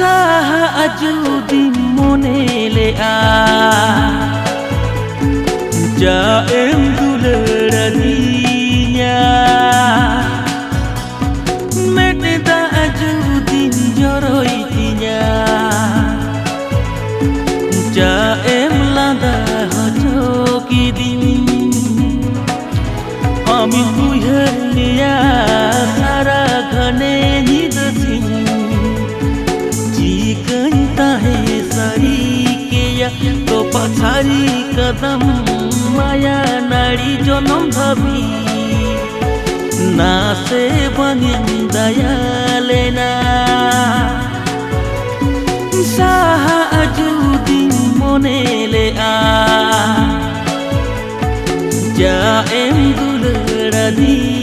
Usaha ajudi monele Ja em dularaninya Meteda ajudi joroi Ja em lada hojoki din আমি তুহে তো পাছারি কদম মায়া নাড়ি জনম ভাবি না সে বাঙে দয়ালে না সাহা আজুদিন মনেলে আ যা এম দুলড়া দিয়ে